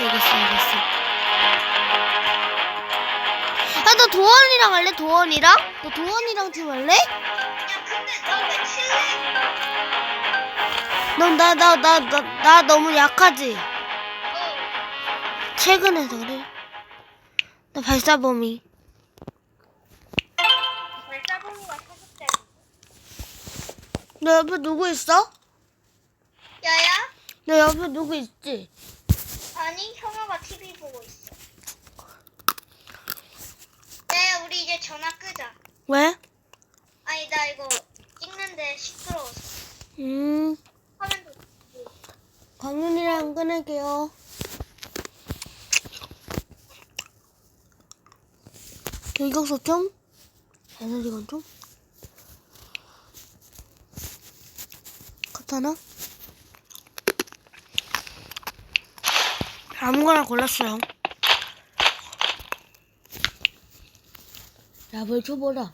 이겼어 이겼어 이겼어 야너 도원이랑 할래 도원이랑? 너 도원이랑 팀 할래? 야 근데 너왜 칠래? 넌나 나 나 나 나 너무 약하지? 어. 최근에 너를 나 발사범이 발사봉이가 사줬대. 너 옆에 누구 있어? 야야? 너 옆에 누구 있지? 아니 형아가 TV 보고 있어. 야야 우리 이제 전화 끄자. 왜? 아니 나 이거 찍는데 시끄러워서. 음. 화면도 광윤이랑 끊을게요. 일격서 좀 에너지건 좀 katana 아무거나 골랐어요. 야뭘 줘보라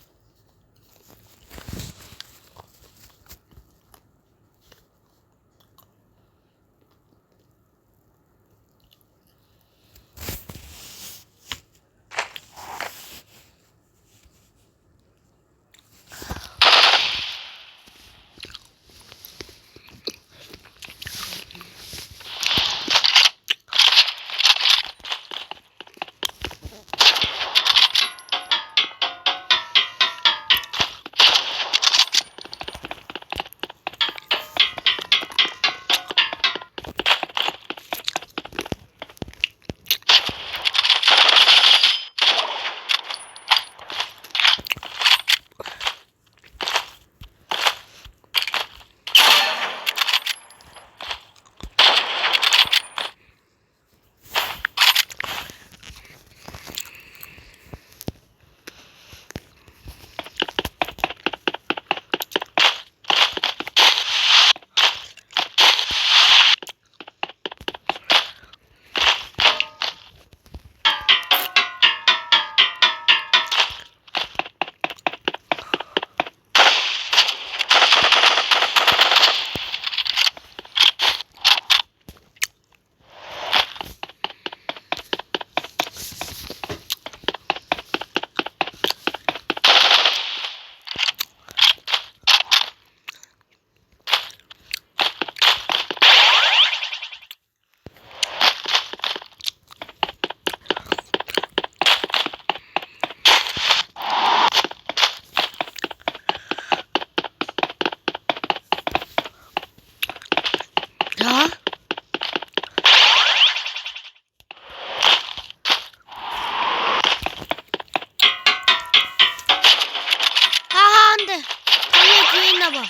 봐.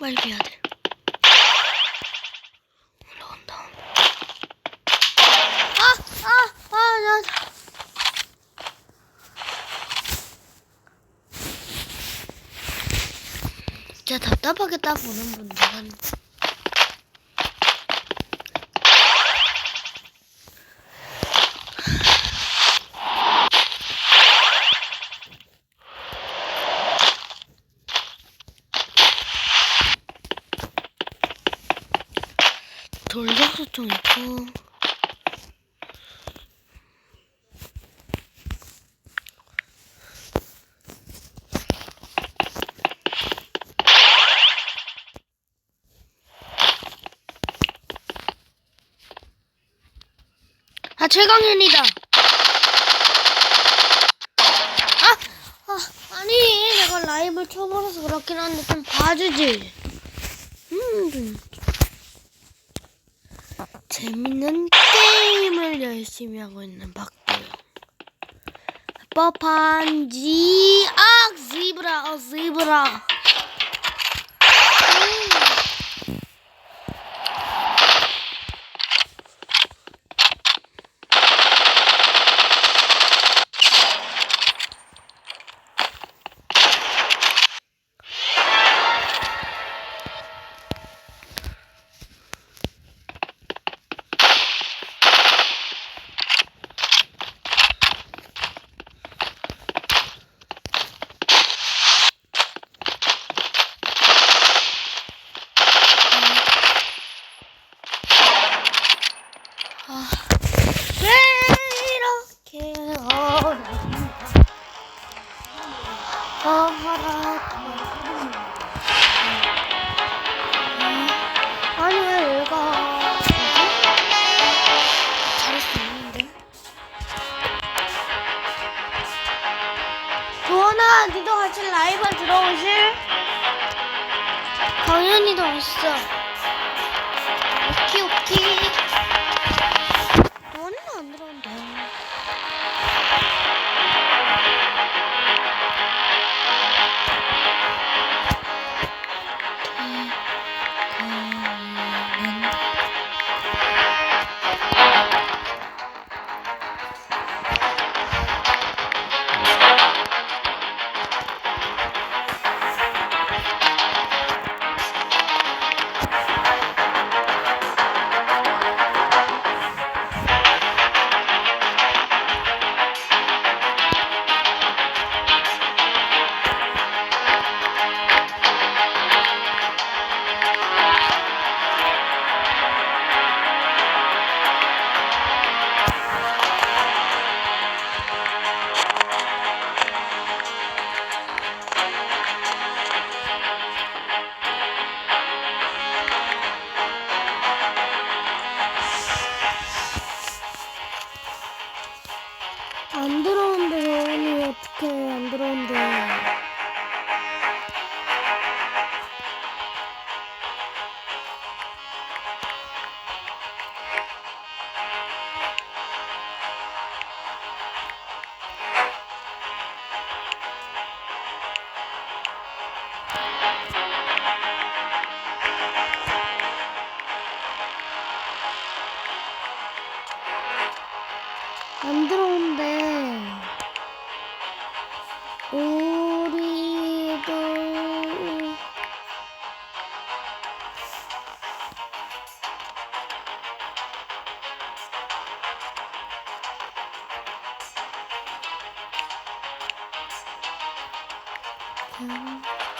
빨리 해야 돼. 올라온다. 아, 아, 아, 나. 진짜 답답하겠다, 보는 분들은. 돌격소총 있고 아 최강현이다 아, 아 아니 내가 라이브 켜버려서 그렇긴 한데 좀 봐주지 음 좀. 재밌는 게임을 열심히 하고 있는 박도영. 뻔판지 악 지브라 어 지브라. 소연이도 맛있어. 看.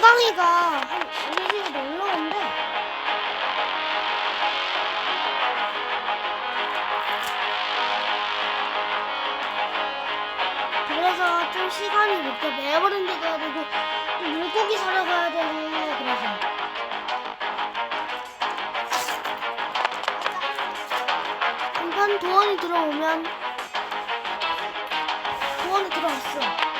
대강이가 이미지가 놀러 온대. 그래서 좀 시간이 늦게 매버린 데도 해야 되고 물고기 사러 가야 되고 그래서. 일단 도원이 들어오면 도원이 들어왔어.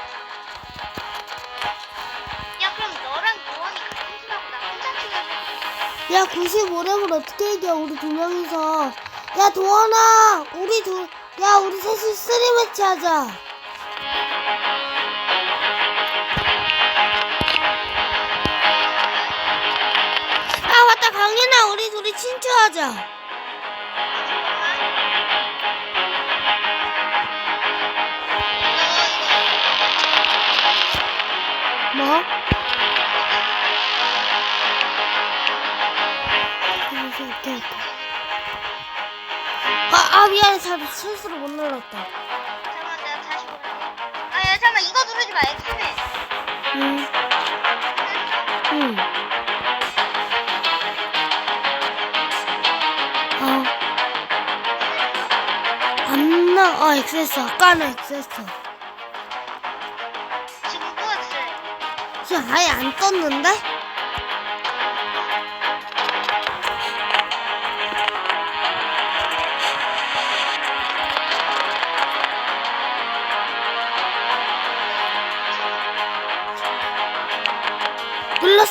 야 95렙을 어떻게 이겨 우리 두 명이서. 야 도원아 우리 둘. 야 우리 셋이 쓰리 매치 하자. 아 맞다 강민아 우리 둘이 친추하자. 미안해 잘 실수로 못 눌렀다. 잠깐만 내가 다시 볼게 아야 잠깐만 이거 누르지 마 엑스맨 응. 응. 어. 안 나. 어 엑스했어. 아까는 엑스했어. 지금 또 엑스 지금 아예 안 떴는데?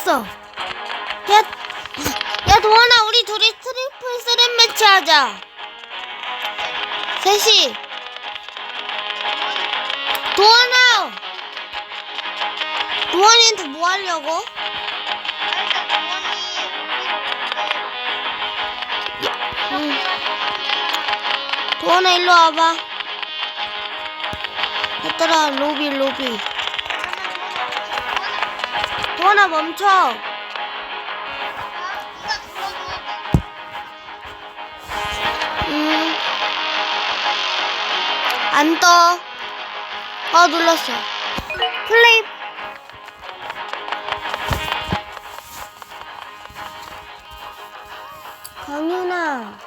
눌렀어. 야, 야 도원아 우리 둘이 트리플 쓰렘 매치 하자. 셋이. 도원아. 도원이한테 뭐 하려고? 도원아 일로 와봐. 얘들아 로비 로비. 도원아 멈춰. 음. 안 떠. 아 눌렀어. 플레이. 강윤아.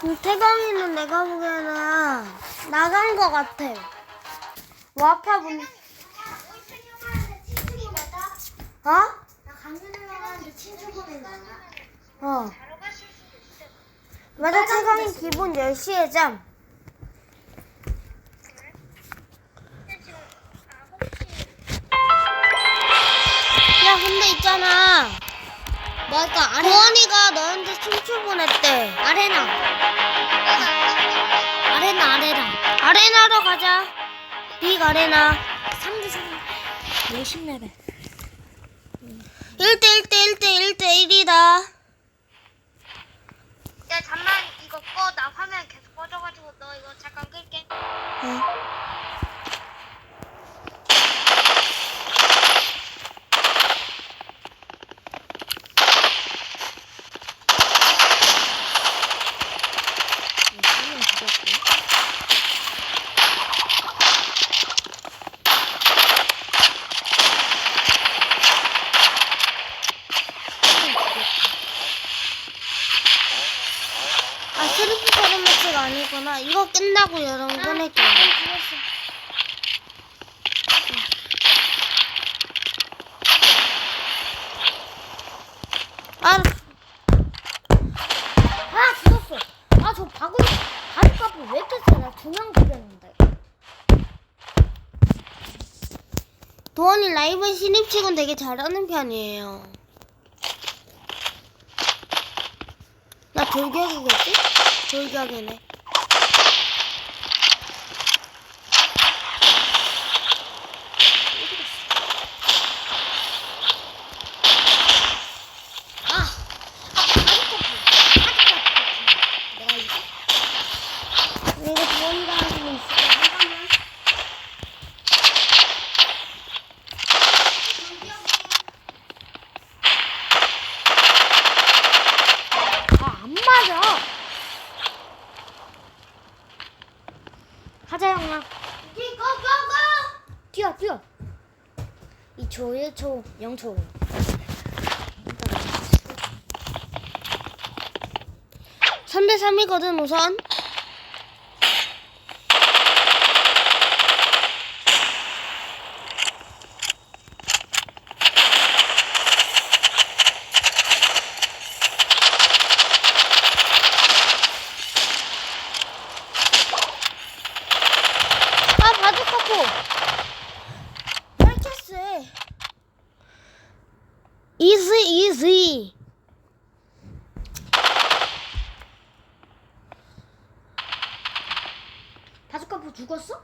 그 태광이는 내가 보기에는 나간 거 같아. 와파 분. 어? 나. 어. 맞아, 태광이 기본 10시에 잠. 야, 근데 있잖아. 뭐할까? 아레나? 도원이가 너한테 춤출 보냈대. 아레나. 아레나, 아레나. 아레나로 가자. 빅 아레나. 3대 3. 50레벨. 1대 1대 1대 1대 1이다. 야 잠만 이거 꺼 나 화면 계속 꺼져가지고 너 이거 잠깐 끌게 어. 아, 트리플 서른 매치가 아니구나. 이거 끝나고 여러분 꺼낼게요. 아, 아, 죽었어. 아, 저 바구, 바둑값을 왜 이렇게 세? 나두명 죽였는데. 도원이 라이브 신입치곤 되게 잘하는 편이에요. 나 돌격이겠지? 돌격이네. 아, 아, 바둑값을. 바둑값을. 내가 이거? 내가 도원이가 하는 거 있어. 잠깐만. 아, 안 맞아. 가자, 형아. 뛰어, 뛰어. 2초, 1초, 0초. 삼대 3이거든 우선. 이즈 이즈 바스카프 죽었어?